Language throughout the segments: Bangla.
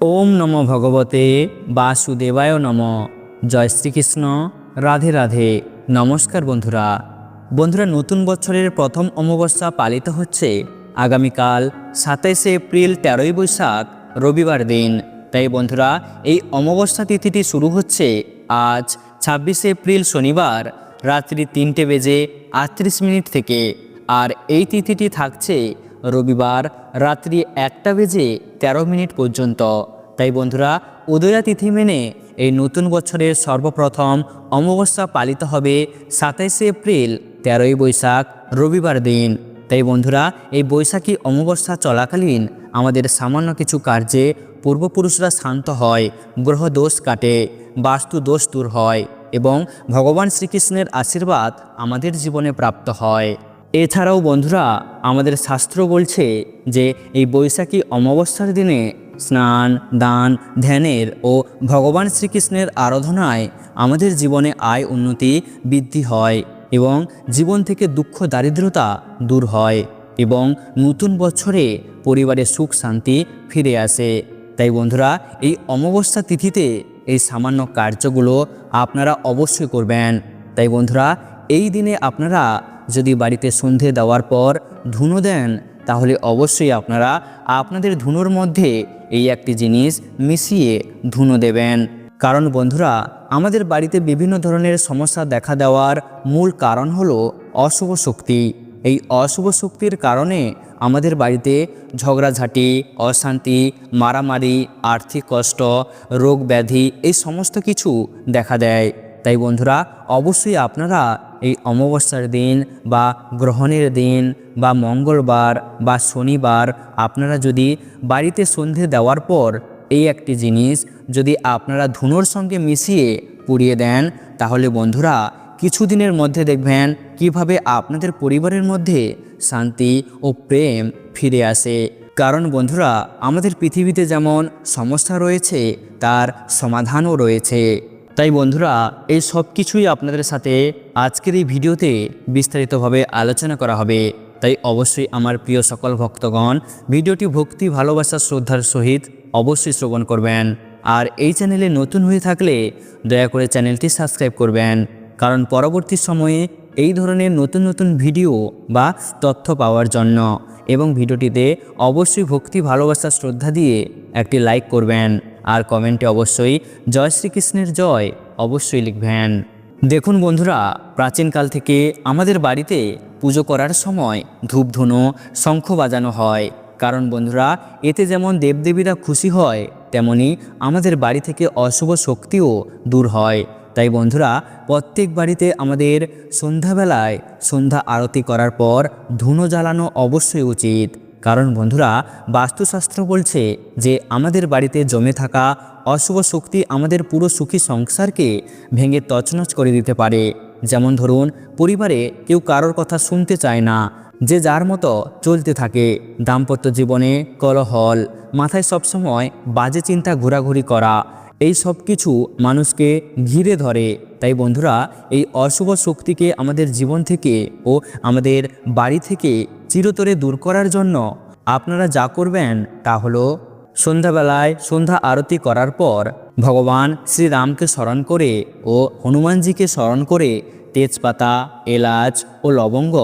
ওম নম ভগবতে বাসুদেবায় নম। জয় শ্রীকৃষ্ণ। রাধে রাধে। নমস্কার বন্ধুরা। বন্ধুরা, নতুন বছরের প্রথম অমাবস্যা পালিত হচ্ছে। আগামীকাল সাতাইশে এপ্রিল তেরোই বৈশাখ, রবিবার দিন। তাই বন্ধুরা, এই অমাবস্যা তিথিটি শুরু হচ্ছে আজ, ছাব্বিশে এপ্রিল শনিবার, রাত্রি তিনটে বেজে আটত্রিশ মিনিট থেকে। আর এই তিথিটি থাকছে রবিবার রাত্রি একটা বেজে তেরো মিনিট পর্যন্ত। তাই বন্ধুরা, উদয়া তিথি মেনে এই নতুন বছরের সর্বপ্রথম অমাবস্যা পালিত হবে সাতাইশে এপ্রিল, তেরোই বৈশাখ, রবিবার দিন। তাই বন্ধুরা, এই বৈশাখী অমাবস্যা চলাকালীন আমাদের সামান্য কিছু কার্যে পূর্বপুরুষরা শান্ত হয়, গ্রহ দোষ কাটে, বাস্তু দোষ দূর হয় এবং ভগবান শ্রীকৃষ্ণের আশীর্বাদ আমাদের জীবনে প্রাপ্ত হয়। এছাড়াও বন্ধুরা, আমাদের শাস্ত্র বলছে যে এই বৈশাখী অমাবস্যার দিনে স্নান, দান, ধ্যানের ও ভগবান শ্রীকৃষ্ণের আরাধনায় আমাদের জীবনে আয় উন্নতি বৃদ্ধি হয় এবং জীবন থেকে দুঃখ, দারিদ্রতা দূর হয় এবং নতুন বছরে পরিবারে সুখ, শান্তি ফিরে আসে। তাই বন্ধুরা, এই অমাবস্যা তিথিতে এই সামান্য কার্যগুলো আপনারা অবশ্যই করবেন। তাই বন্ধুরা, এই দিনে আপনারা যদি বাড়িতে সন্ধে দেওয়ার পর ধুনো দেন, তাহলে অবশ্যই আপনারা আপনাদের ধুনোর মধ্যে এই একটি জিনিস মিশিয়ে ধুনো দেবেন। কারণ বন্ধুরা, আমাদের বাড়িতে বিভিন্ন ধরনের সমস্যা দেখা দেওয়ার মূল কারণ হলো অশুভ শক্তি। এই অশুভ শক্তির কারণে আমাদের বাড়িতে ঝগড়াঝাঁটি, অশান্তি, মারামারি, আর্থিক কষ্ট, রোগ ব্যাধি এই সমস্ত কিছু দেখা দেয়। তাই বন্ধুরা, অবশ্যই আপনারা এই অমাবস্যার দিন বা গ্রহণের দিন বা মঙ্গলবার বা শনিবার আপনারা যদি বাড়িতে সন্ধে দেওয়ার পর এই একটি জিনিস যদি আপনারা ধুনোর সঙ্গে মিশিয়ে পুড়িয়ে দেন, তাহলে বন্ধুরা কিছুদিনের মধ্যে দেখবেন কীভাবে আপনাদের পরিবারের মধ্যে শান্তি ও প্রেম ফিরে আসে। কারণ বন্ধুরা, আমাদের পৃথিবীতে যেমন সমস্যা রয়েছে, তার সমাধানও রয়েছে। তাই বন্ধুরা, এই সব কিছুই আপনাদের সাথে আজকের এই ভিডিওতে বিস্তারিতভাবে আলোচনা করা হবে। তাই অবশ্যই আমার প্রিয় সকল ভক্তগণ, ভিডিওটি ভক্তি, ভালোবাসা, শ্রদ্ধার সহিত অবশ্যই শ্রবণ করবেন। আর এই চ্যানেলে নতুন হয়ে থাকলে দয়া করে চ্যানেলটি সাবস্ক্রাইব করবেন। কারণ পরবর্তী সময়ে এই ধরনের নতুন নতুন ভিডিও বা তথ্য পাওয়ার জন্য এবং ভিডিওটিতে অবশ্যই ভক্তি, ভালোবাসা, শ্রদ্ধা দিয়ে একটি লাইক করবেন। আর কমেন্টে অবশ্যই জয় শ্রীকৃষ্ণের জয় অবশ্যই লিখবেন। দেখুন বন্ধুরা, প্রাচীনকাল থেকে আমাদের বাড়িতে পুজো করার সময় ধূপধুনো, শঙ্খ বাজানো হয়। কারণ বন্ধুরা, এতে যেমন দেবদেবীরা খুশি হয়, তেমনি আমাদের বাড়ি থেকে অশুভ শক্তিও দূর হয়। তাই বন্ধুরা, প্রত্যেক বাড়িতে আমাদের সন্ধ্যাবেলায় সন্ধ্যা আরতি করার পর ধুনো জ্বালানো অবশ্যই উচিত। কারণ বন্ধুরা, বাস্তুশাস্ত্র বলছে যে আমাদের বাড়িতে জমে থাকা অশুভ শক্তি আমাদের পুরো সুখী সংসারকে ভেঙে তছনছ করে দিতে পারে। যেমন ধরুন, পরিবারে কেউ কারোর কথা শুনতে চায় না, যে যার মতো চলতে থাকে। দাম্পত্য জীবনে কলহল, মাথায় সবসময় বাজে চিন্তা ঘোরাঘুরি করা, এই সব কিছু মানুষকে ঘিরে ধরে। তাই বন্ধুরা, এই অশুভ শক্তিকে আমাদের জীবন থেকে ও আমাদের বাড়ি থেকে চিরতরে দূর করার জন্য আপনারা যা করবেন তা হলো সন্ধ্যাবেলায় সন্ধ্যা আরতি করার পর ভগবান শ্রীরামকে স্মরণ করে ও হনুমানজিকে স্মরণ করে তেজপাতা, এলাচ ও লবঙ্গ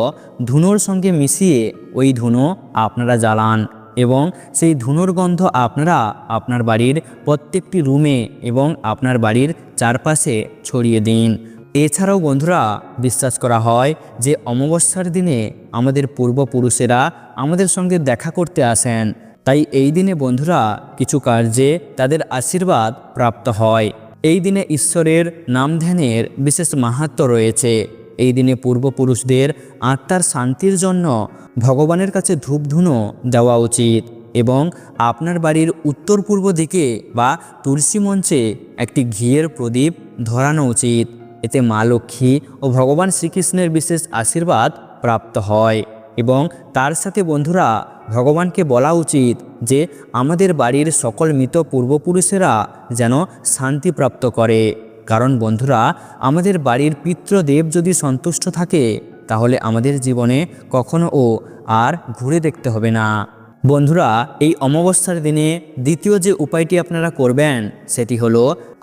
ধুনোর সঙ্গে মিশিয়ে ওই ধুনো আপনারা জ্বালান এবং সেই ধুনোর গন্ধ আপনারা আপনার বাড়ির প্রত্যেকটি রুমে এবং আপনার বাড়ির চারপাশে ছড়িয়ে দিন। এছাড়াও বন্ধুরা, বিশ্বাস করা হয় যে অমাবস্যার দিনে আমাদের পূর্বপুরুষেরা আমাদের সঙ্গে দেখা করতে আসেন। তাই এই দিনে বন্ধুরা কিছু কার্যে তাদের আশীর্বাদ প্রাপ্ত হয়। এই দিনে ঈশ্বরের নাম ধ্যানের বিশেষ মাহাত্ম রয়েছে। এই দিনে পূর্বপুরুষদের আত্মার শান্তির জন্য ভগবানের কাছে ধূপধুনো দেওয়া উচিত এবং আপনার বাড়ির উত্তর পূর্ব দিকে বা তুলসী মঞ্চে একটি ঘিয়ের প্রদীপ ধরানো উচিত। এতে মা লক্ষ্মী ও ভগবান শ্রীকৃষ্ণের বিশেষ আশীর্বাদ প্রাপ্ত হয় এবং তার সাথে বন্ধুরা ভগবানকে বলা উচিত যে আমাদের বাড়ির সকল মৃত পূর্বপুরুষেরা যেন শান্তি প্রাপ্ত করে। কারণ বন্ধুরা, আমাদের বাড়ির পিতৃদেব যদি সন্তুষ্ট থাকে, তাহলে আমাদের জীবনে কখনো ও আর ঘুরে দেখতে হবে না। বন্ধুরা, এই অমাবস্যার দিনে দ্বিতীয় যে উপায়টি আপনারা করবেন, সেটি হলো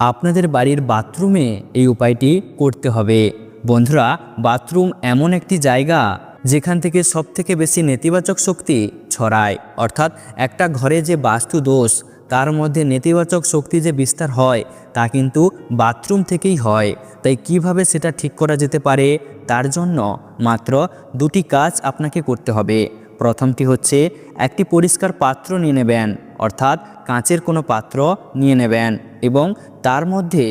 আপনাদের বাড়ির বাথরুমে এই উপায়টি করতে হবে। বন্ধুরা, বাথরুম এমন একটি জায়গা যেখান থেকে সব থেকে বেশি নেতিবাচক শক্তি ছড়ায়। অর্থাৎ একটা ঘরে যে বাস্তু দোষ, তার মধ্যে নেতিবাচক শক্তি যে বিস্তার হয়, তা কিন্তু বাথরুম থেকেই হয়। তাই কীভাবে সেটা ঠিক করা যেতে পারে, তার জন্য মাত্র দুটি কাজ আপনাকে করতে হবে। প্রথমটি হচ্ছে, একটি পরিষ্কার পাত্র নিয়ে নেবেন, অর্থাৎ কাঁচের কোনো পাত্র নিয়ে নেবেন এবং তার মধ্যে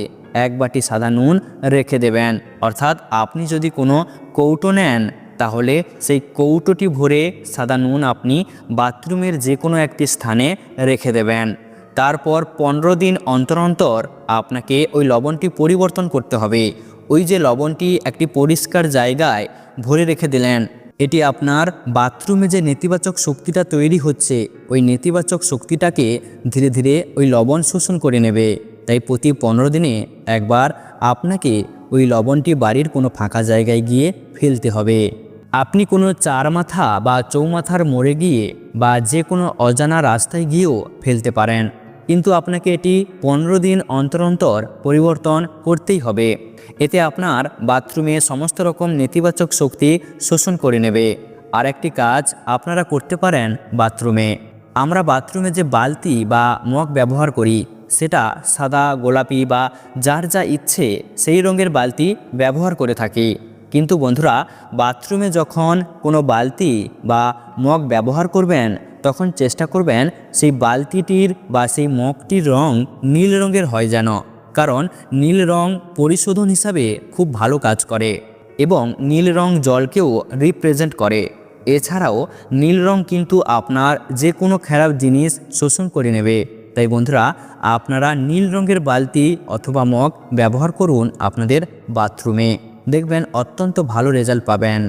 এক বাটি সাদা নুন রেখে দেবেন। অর্থাৎ আপনি যদি কোনো কৌটো নেন, তাহলে সেই কৌটোটি ভরে সাদা নুন আপনি বাথরুমের যে কোনো একটি স্থানে রেখে দেবেন। তারপর পনেরো দিন অন্তর অন্তর আপনাকে ওই লবণটি পরিবর্তন করতে হবে। ওই যে লবণটি একটি পরিষ্কার জায়গায় ভরে রেখে দিলেন এটি আপনার বাথরুমে যে নেতিবাচক শক্তিটা তৈরি হচ্ছে, ওই নেতিবাচক শক্তিটাকে ধীরে ধীরে ওই লবণ শোষণ করে নেবে। তাই প্রতি পনেরো দিনে একবার আপনাকে ওই লবণটি বাড়ির কোনো ফাঁকা জায়গায় গিয়ে ফেলতে হবে। আপনি কোনো চার মাথা বা চৌমাথার মোড়ে গিয়ে বা যে কোনো অজানা রাস্তায় গিয়েও ফেলতে পারেন। কিন্তু আপনাকে এটি পনেরো দিন অন্তর অন্তর পরিবর্তন করতেই হবে। এতে আপনার বাথরুমে সমস্ত রকম নেতিবাচক শক্তি শোষণ করে নেবে। আর একটি কাজ আপনারা করতে পারেন বাথরুমে। আমরা বাথরুমে যে বালতি বা মগ ব্যবহার করি, সেটা সাদা, গোলাপি বা যার যা ইচ্ছে সেই রঙের বালতি ব্যবহার করে থাকি। কিন্তু বন্ধুরা, বাথরুমে যখন কোনো বালতি বা মগ ব্যবহার করবেন তখন চেষ্টা করবেন সেই বালতিটির বা সেই মগটির রং নীল রঙের হয় যেন, কারণ নীল রং পরিশোধন হিসাবে খুব ভালো কাজ করে এবং নীল রং জলকেও রিপ্রেজেন্ট করে। এছাড়াও নীল রং কিন্তু আপনার যে কোনো খারাপ জিনিস শোষণ করে নেবে। তাই বন্ধুরা, আপনারা নীল রঙের বালতি অথবা মগ ব্যবহার করুন আপনাদের বাথরুমে। দেখবেন অত্যন্ত ভালো রেজাল্ট পাবেন।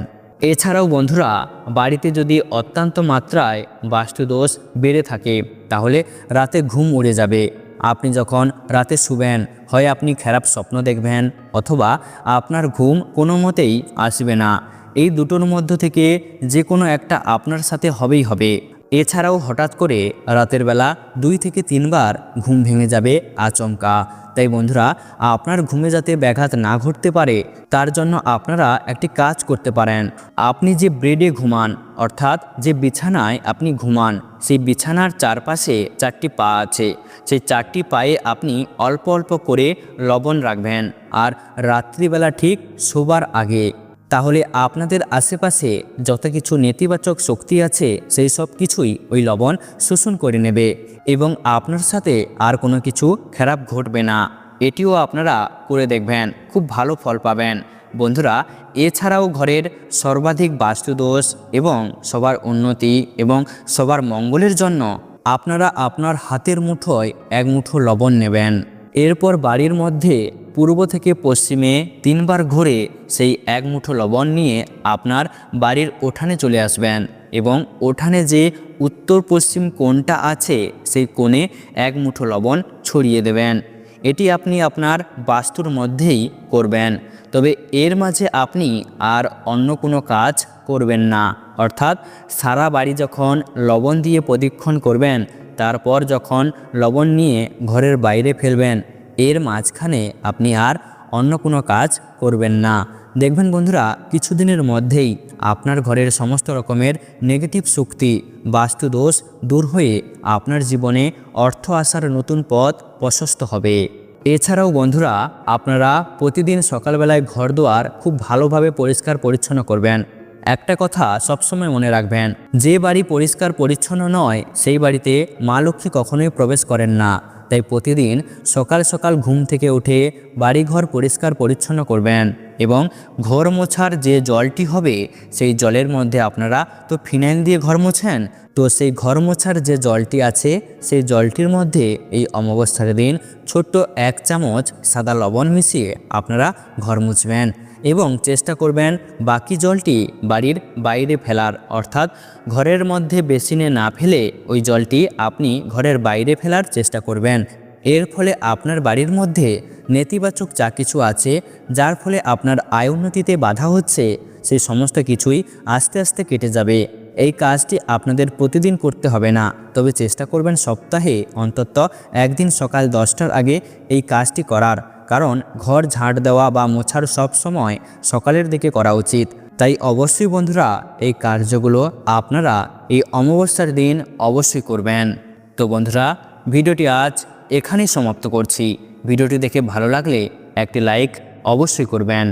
এছাড়াও বন্ধুরা, বাড়িতে যদি অত্যন্ত মাত্রায় বাস্তুদোষ বেড়ে থাকে, তাহলে রাতে ঘুম উড়ে যাবে। আপনি যখন রাতে শুবেন, হয় আপনি খারাপ স্বপ্ন দেখবেন, অথবা আপনার ঘুম কোনো মতেই আসবে না। এই দুটোর মধ্য থেকে যে কোনো একটা আপনার সাথে হবেই হবে। এছাড়াও হঠাৎ করে রাতের বেলা দুই থেকে তিনবার ঘুম ভেঙে যাবে আচমকা। তাই বন্ধুরা, আপনার ঘুমে যাতে ব্যাঘাত না ঘটতে পারে, তার জন্য আপনারা একটি কাজ করতে পারেন। আপনি যে ব্রেডে ঘুমান, অর্থাৎ যে বিছানায় আপনি ঘুমান, সেই বিছানার চারপাশে চারটি পা আছে। সেই চারটি পায়ে আপনি অল্প অল্প করে লবণ রাখবেন। আর রাত্রিবেলা ঠিক শোবার আগে তাহলে আপনাদের আশেপাশে যত কিছু নেতিবাচক শক্তি আছে, সেই সব কিছুই ওই লবণ শোষণ করে নেবে এবং আপনার সাথে আর কোনো কিছু খারাপ ঘটবে না। এটিও আপনারা করে দেখবেন, খুব ভালো ফল পাবেন। বন্ধুরা, এছাড়াও ঘরের সর্বাধিক বাস্তুদোষ এবং সবার উন্নতি এবং সবার মঙ্গলের জন্য আপনারা আপনার হাতের মুঠোয় এক মুঠো লবণ নেবেন। এরপর বাড়ির মধ্যে পূর্ব থেকে পশ্চিমে তিনবার ঘুরে সেই এক মুঠো লবণ নিয়ে আপনার বাড়ির ওঠানে চলে আসবেন এবং ওঠানে যে উত্তর পশ্চিম কোণটা আছে সেই কোণে এক মুঠো লবণ ছড়িয়ে দেবেন। এটি আপনি আপনার বাস্তুর মধ্যেই করবেন। তবে এর মাঝে আপনি আর অন্য কোনো কাজ করবেন না। অর্থাৎ সারা বাড়ি যখন লবণ দিয়ে প্রদীক্ষণ করবেন তারপর যখন লবণ নিয়ে ঘরের বাইরে ফেলবেন, এর মাঝখানে আপনি আর অন্য কোনো কাজ করবেন না। দেখবেন বন্ধুরা, কিছুদিনের মধ্যেই আপনার ঘরের সমস্ত রকমের নেগেটিভ শক্তি, বাস্তুদোষ দূর হয়ে আপনার জীবনে অর্থ আসার নতুন পথ প্রশস্ত হবে। এছাড়াও বন্ধুরা, আপনারা প্রতিদিন সকালবেলায় ঘর দুয়ার খুব ভালোভাবে পরিষ্কার পরিচ্ছন্ন করবেন। একটা কথা সবসময় মনে রাখবেন, যে বাড়ি পরিষ্কার পরিচ্ছন্ন নয়, সেই বাড়িতে মা লক্ষ্মী কখনোই প্রবেশ করেন না। তাই প্রতিদিন সকাল সকাল ঘুম থেকে উঠে বাড়িঘর পরিষ্কার পরিচ্ছন্ন করবেন এবং ঘর মোছার যে জলটি হবে, সেই জলের মধ্যে আপনারা তো ফিনাইল দিয়ে ঘর মোছেন, তো সেই ঘর মোছার যে জলটি আছে, সেই জলটির মধ্যে এই অমাবস্যার দিন ছোট্ট এক চামচ সাদা লবণ মিশিয়ে আপনারা ঘর মুছবেন। এবং চেষ্টা করবেন বাকি জলটি বাড়ির বাইরে ফেলার। অর্থাৎ ঘরের মধ্যে বেসিনে না ফেলে ওই জলটি আপনি ঘরের বাইরে ফেলার চেষ্টা করবেন। এর ফলে আপনার বাড়ির মধ্যে নেতিবাচক যা কিছু আছে, যার ফলে আপনার আয় উন্নতিতে বাধা হচ্ছে সেই সমস্ত কিছুই আস্তে আস্তে কেটে যাবে। এই কাজটি আপনাদের প্রতিদিন করতে হবে না, তবে চেষ্টা করবেন সপ্তাহে অন্তত একদিন সকাল দশটার আগে এই কাজটি করার। কারণ ঘর ঝাঁট দেওয়া বা মোছার সব সময় সকালের দিকে করা উচিত। তাই অবশ্যই বন্ধুরা এই কার্যগুলো আপনারা এই অমাবস্যার দিন অবশ্যই করবেন। তো বন্ধুরা, ভিডিওটি আজ এখানেই সমাপ্ত করছি। ভিডিওটি দেখে ভালো লাগলে একটি লাইক অবশ্যই করবেন।